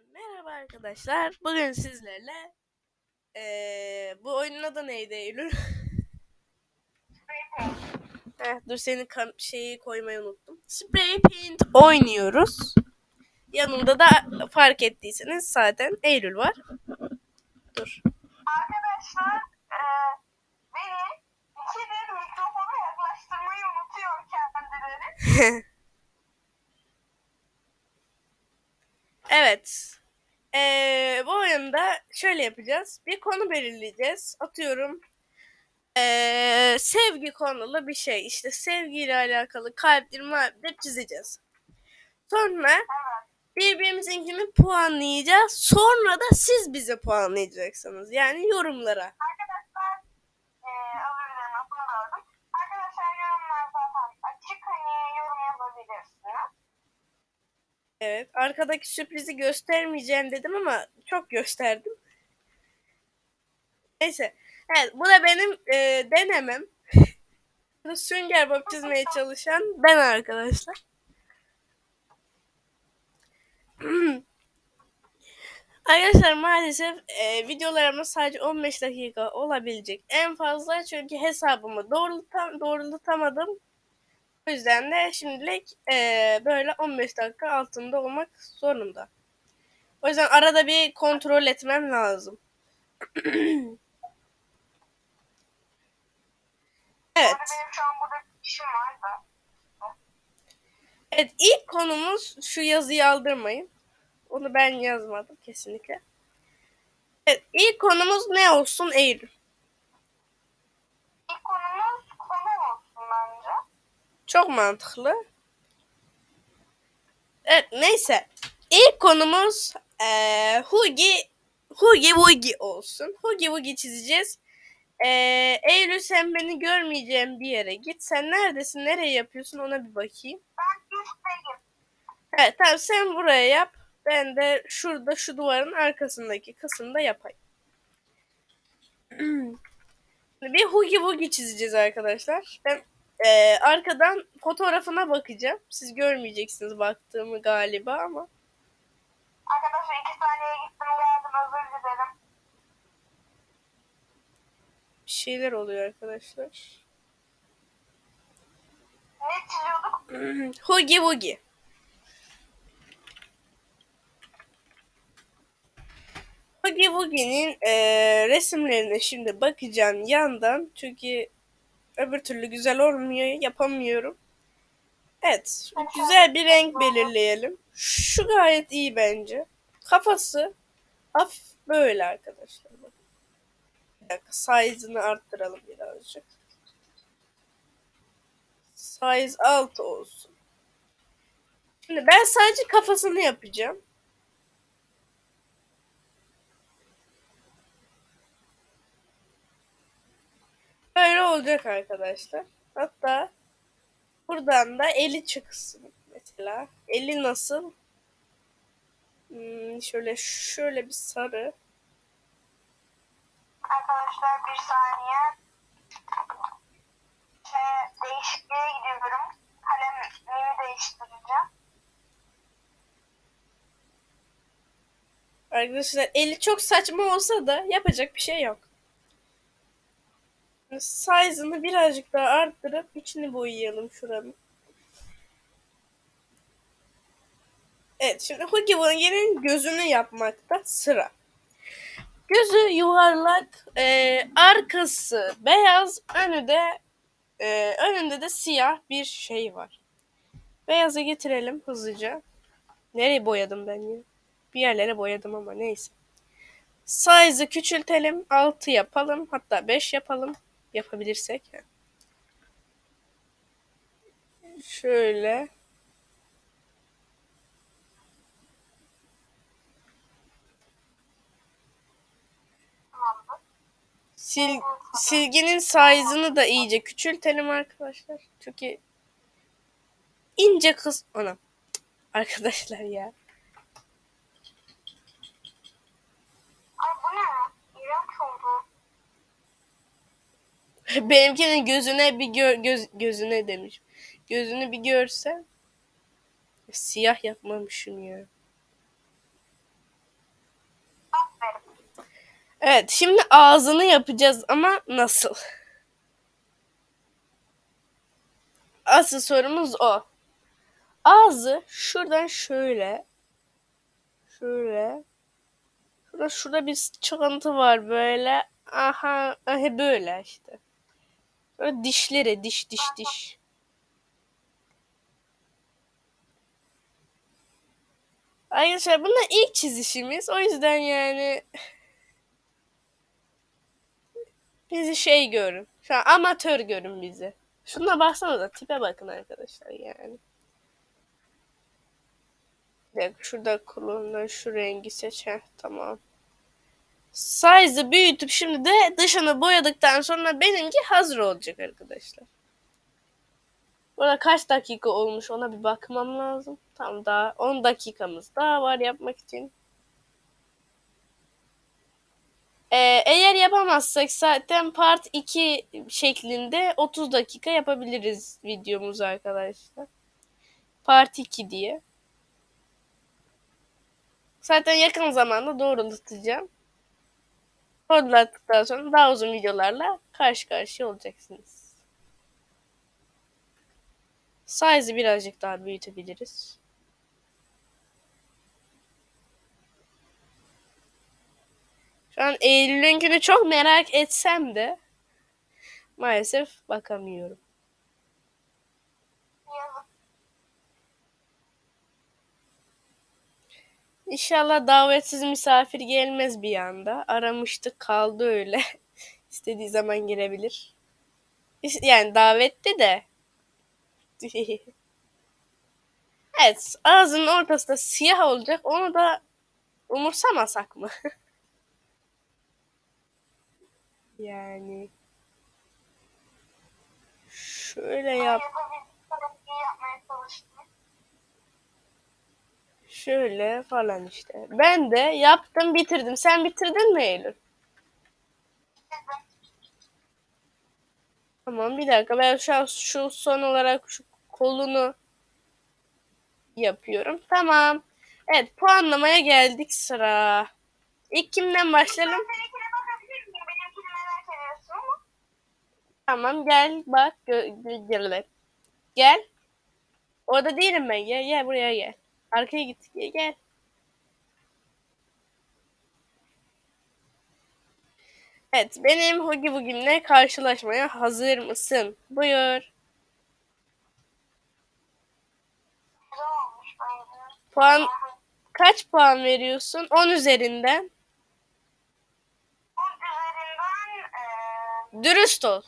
Merhaba arkadaşlar. Bugün sizlerle eee, bu oyunun adı neydi Eylül? Heh, dur senin şeyi koymayı unuttum. Spray Paint oynuyoruz. Yanımda da fark ettiyseniz zaten Eylül var. Dur. Arkadaşlar e, beni ikidir mikrofona yaklaştırmayı unutuyor kendileri. evet. Eee, bu oyunda şöyle yapacağız. Bir konu belirleyeceğiz. Atıyorum eee, sevgi konulu bir şey. İşte sevgiyle alakalı kalptir maalesef çizeceğiz. Sonra birbirimizinkini puanlayacağız. Sonra da siz bize puanlayacaksınız. Yani yorumlara. Arkadaşlar e, özür dilerim lafını böldüm. Arkadaşlar yorumlar zaten açık hani yorum yazabilirsiniz. Evet. Arkadaki sürprizi göstermeyeceğim dedim ama çok gösterdim. Neyse. Evet. Bu da benim e, denemem. Sünger Bob çizmeye çalışan ben arkadaşlar. Arkadaşlar maalesef e, videolarımız sadece 15 dakika olabilecek. En fazla çünkü hesabımı doğrultam doğrultamadım. O yüzden de şimdilik e, böyle 15 dakika altında olmak zorunda. O yüzden arada bir kontrol etmem lazım. evet. Orada benim şu an burada bir işim var da. Evet ilk konumuz şu yazıyı aldırmayın. Onu ben yazmadım kesinlikle. Evet ilk konumuz ne olsun Eylül? Çok mantıklı. Evet neyse. İlk konumuz eee Hugi Hugi Wugi olsun. Hugi Wugi çizeceğiz. Eee Eylül sen beni görmeyeceğim bir yere git. Sen neredesin? Nereye yapıyorsun? Ona bir bakayım. Ben üstteyim. Evet tamam sen buraya yap. Ben de şurada şu duvarın arkasındaki kısımda yapayım. bir Hugi Wugi çizeceğiz arkadaşlar. Ben eee, arkadan fotoğrafına bakacağım. Siz görmeyeceksiniz baktığımı galiba ama. Arkadaşlar iki saniye gittim geldim özür dilerim. Bir şeyler oluyor arkadaşlar. Ne çiziyorduk? Hugi Wugi. Hugi Wugi'nin eee, resimlerine şimdi bakacağım yandan. Çünkü öbür türlü güzel olmuyor. Yapamıyorum. Evet. güzel bir renk belirleyelim. Şu gayet iyi bence. Kafası hafif böyle arkadaşlar. Bir dakika size'ını arttıralım birazcık. Size 6 olsun. Şimdi ben sadece kafasını yapacağım. Böyle olacak arkadaşlar. Hatta buradan da eli çıksın mesela. Eli nasıl? Hmm, şöyle şöyle bir sarı. Arkadaşlar bir saniye. Değişikliğe gidiyorum. Kalemimi değiştireceğim. Arkadaşlar eli çok saçma olsa da yapacak bir şey yok. Size'ını birazcık daha arttırıp içini boyayalım şuranın. Evet şimdi Hugi Wugi'nin gözünü yapmakta sıra. Gözü yuvarlak, e, arkası beyaz, önü de e, önünde de siyah bir şey var. Beyazı getirelim hızlıca. Nereye boyadım ben ya? Bir yerlere boyadım ama neyse. Size'ı küçültelim. 6 yapalım. Hatta 5 yapalım. Yapabilirsek. Şöyle. Sil, silginin size'ını da iyice küçültelim arkadaşlar. Çünkü ince kız... Ana. Arkadaşlar ya. Ay bu ne? İğrenç oldu. Benimkinin gözüne bir gör, göz, gözüne demiş. Gözünü bir görsen siyah yapmamışım ya. Evet şimdi ağzını yapacağız ama nasıl? Asıl sorumuz o. Ağzı şuradan şöyle. Şöyle. Şurada, şurada bir çıkıntı var böyle. Aha, aha böyle işte. Böyle dişleri diş diş diş. Arkadaşlar bunlar ilk çizişimiz. O yüzden yani bizi şey görün. Şu an amatör görün bizi. Şuna baksanıza tipe bakın arkadaşlar yani. Bir şurada kulağından şu rengi seç. Heh, tamam. Size'ı büyütüp şimdi de dışını boyadıktan sonra benimki hazır olacak arkadaşlar. Burada kaç dakika olmuş ona bir bakmam lazım. Tam daha 10 dakikamız daha var yapmak için. Ee, eğer yapamazsak zaten part 2 şeklinde 30 dakika yapabiliriz videomuzu arkadaşlar. Part 2 diye. Zaten yakın zamanda doğrulatacağım. Doğrulattıktan sonra daha uzun videolarla karşı karşıya olacaksınız. Size'ı birazcık daha büyütebiliriz. Şu an Eylül'ünkünü çok merak etsem de maalesef bakamıyorum. İnşallah davetsiz misafir gelmez bir anda. Aramıştık kaldı öyle. İstediği zaman girebilir. Yani davetli de. evet ağzının ortasında siyah olacak. Onu da umursamasak mı? yani şöyle yap. Yapmaya çalıştım. Şöyle falan işte. Ben de yaptım bitirdim. Sen bitirdin mi Eylül? Tamam bir dakika ben şu an şu son olarak şu kolunu yapıyorum. Tamam. Evet puanlamaya geldik sıra. İlk kimden başlayalım? Tamam gel bak gö- gö-. Gel. Orada değilim ben. Gel gel buraya gel. Arkaya git. Gel gel. Evet benim Hugi Bugi'mle karşılaşmaya hazır mısın? Buyur. Puan kaç puan veriyorsun? 10 üzerinden. Bunun üzerinden Dürüst ol.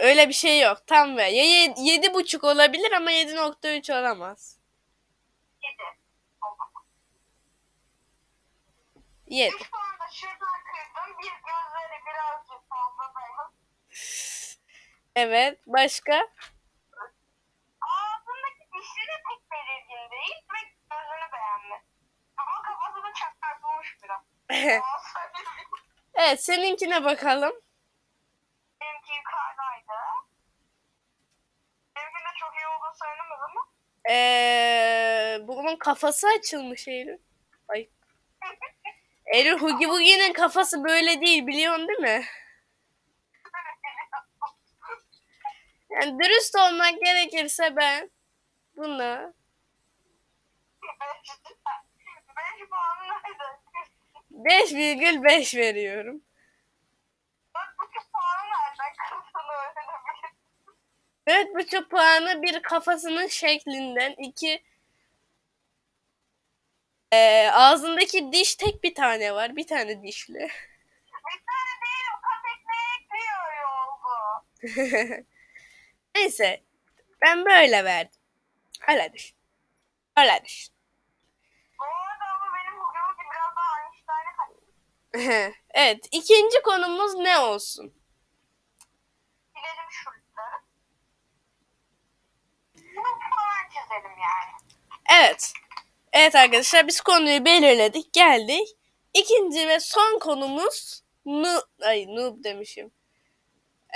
Eee 7.3. Öyle bir şey yok. Tam ver. Ya ye- yedi buçuk olabilir ama 7.3 olamaz. 7. 7. 3 puan da şuradan kırdım. Bir gözleri birazcık fazla dayalı. Evet. Başka? Ağzındaki de pek belirgin değil ve gözünü beğendim. Ama kafası da çarpılmış biraz. Evet. Seninkine bakalım. Benimki yukarıdaydı. Benimki de çok iyi olduğu söylemez ama. Ee, bunun kafası açılmış Eylül. Ay. Eylül Hugi Bugi'nin kafası böyle değil biliyorsun değil mi? Yani dürüst olmak gerekirse ben 5 puan nerede? 5,5 veriyorum. 4,5 puanı nereden kırsın öğrenebilir. Dört buçuk puanı bir kafasının şeklinden, iki Ee, ağzındaki diş tek bir tane var. Bir tane dişli. Bir tane değil o katekle ekliyor oldu. Neyse. Ben böyle verdim. Öyle düşün. Öyle düşün. Bu arada ama benim ki biraz daha Einstein'e kaçtı. evet. ikinci konumuz ne olsun? Silelim şuraları. Bunu falan çizelim yani. Evet. Evet arkadaşlar biz konuyu belirledik. Geldik. İkinci ve son konumuz nu ay noob demişim.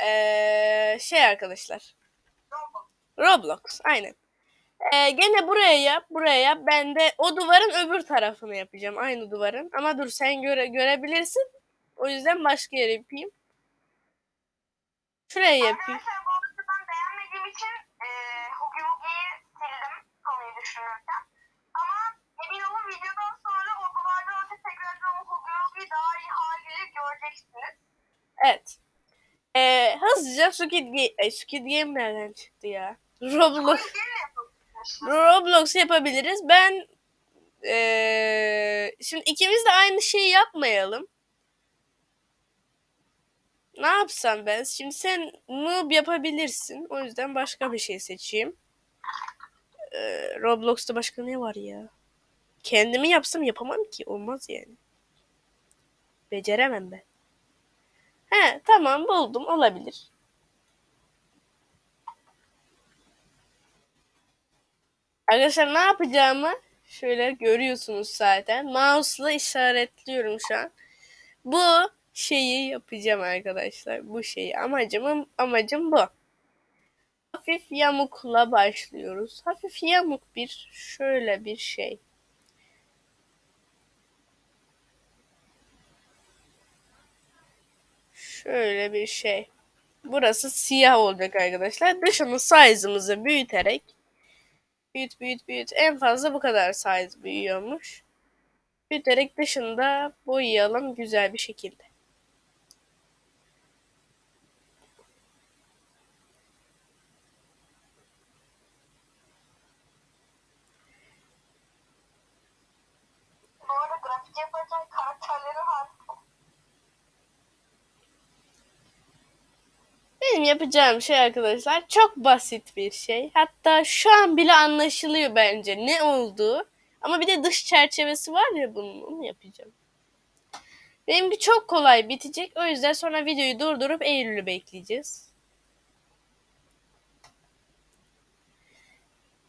Ee, şey arkadaşlar. Roblox aynen. Ee, gene buraya yap, buraya yap. Ben de o duvarın öbür tarafını yapacağım. Aynı duvarın. Ama dur sen göre görebilirsin. O yüzden başka yere yapayım. Şuraya yapayım. Arkadaşlar bu ben beğenmediğim için hızlıca Squid Game... Ay, Squid Game nereden çıktı ya? Roblox. Roblox yapabiliriz. Ben ee, şimdi ikimiz de aynı şeyi yapmayalım. Ne yapsam ben? Şimdi sen noob yapabilirsin. O yüzden başka bir şey seçeyim. Ee, Roblox'ta başka ne var ya? Kendimi yapsam yapamam ki. Olmaz yani. Beceremem ben. He tamam buldum. Olabilir. Arkadaşlar ne yapacağımı şöyle görüyorsunuz zaten. Mouse'la işaretliyorum şu an. Bu şeyi yapacağım arkadaşlar. Bu şeyi amacım amacım bu. Hafif yamukla başlıyoruz. Hafif yamuk bir şöyle bir şey. Şöyle bir şey. Burası siyah olacak arkadaşlar. Dışını size'ımızı büyüterek büyüt büyüt büyüt en fazla bu kadar size büyüyormuş. Büyüterek dışında boyayalım güzel bir şekilde. Arada grafik yaparken Yapacağım şey arkadaşlar çok basit bir şey. Hatta şu an bile anlaşılıyor bence ne olduğu. Ama bir de dış çerçevesi var ya bunun onu yapacağım. Benimki çok kolay bitecek. O yüzden sonra videoyu durdurup Eylül'ü bekleyeceğiz.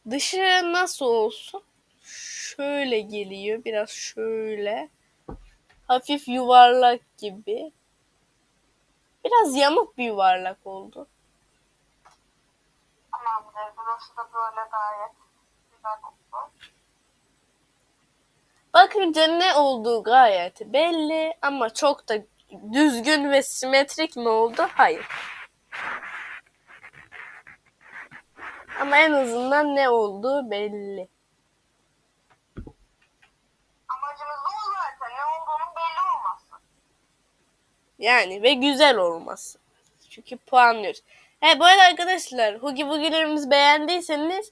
Dışı nasıl olsun? Şöyle geliyor. Biraz şöyle. Hafif yuvarlak gibi. Biraz yamuk bir yuvarlak oldu. Tamamdır. Burası da böyle gayet güzel oldu. Bakınca ne olduğu gayet belli ama çok da düzgün ve simetrik mi oldu? Hayır. Ama en azından ne olduğu belli. Amacımız da o zaten. Ne olduğunun belli olması. Yani ve güzel olması. Çünkü puanlıyoruz. He bu arada arkadaşlar Hugi Bugi'lerimizi beğendiyseniz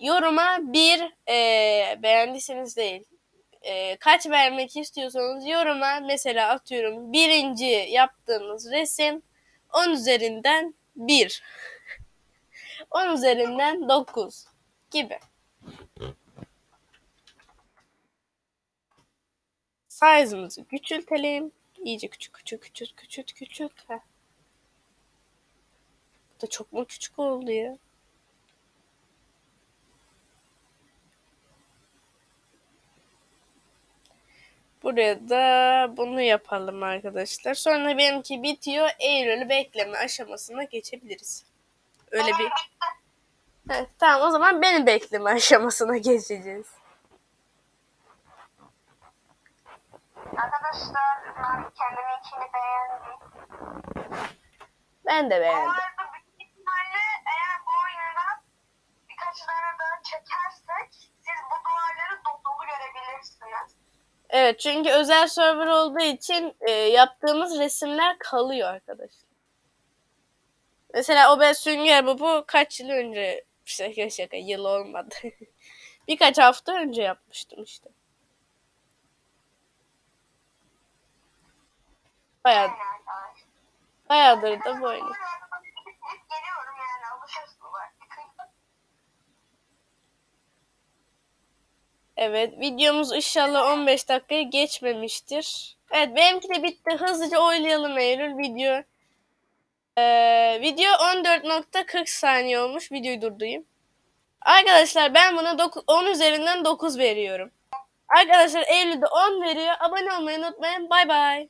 yoruma bir eee, beğendiyseniz değil eee, kaç vermek istiyorsanız yoruma mesela atıyorum birinci yaptığınız resim 10 üzerinden 1 10 üzerinden 9 gibi. Size'ımızı küçültelim. İyice küçük küçük küçük küçült küçült. Heh. Bu da çok mu küçük oldu ya? Buraya da bunu yapalım arkadaşlar. Sonra benimki bitiyor. Eylül'ü bekleme aşamasına geçebiliriz. Öyle bir... Evet, tamam o zaman benim bekleme aşamasına geçeceğiz. Arkadaşlar ben kendiminkini beğendim. Ben de Bu beğendim. arada büyük ihtimalle eğer bu oyundan birkaç tane daha çekersek siz bu duvarları dolu görebilirsiniz. Evet çünkü özel server olduğu için e, yaptığımız resimler kalıyor arkadaşlar. Mesela o ben Sünger Bob'u kaç yıl önce şaka şaka yıl olmadı. Birkaç hafta önce yapmıştım işte. Bayağı, bayağıdır da artık. Evet videomuz inşallah 15 dakikayı geçmemiştir. Evet benimki de bitti. Hızlıca oylayalım Eylül video. Ee, video 14.40 saniye olmuş. Videoyu durdurayım. Arkadaşlar ben buna 9, 10 üzerinden 9 veriyorum. Arkadaşlar Eylül'de 10 veriyor. Abone olmayı unutmayın. Bay bay.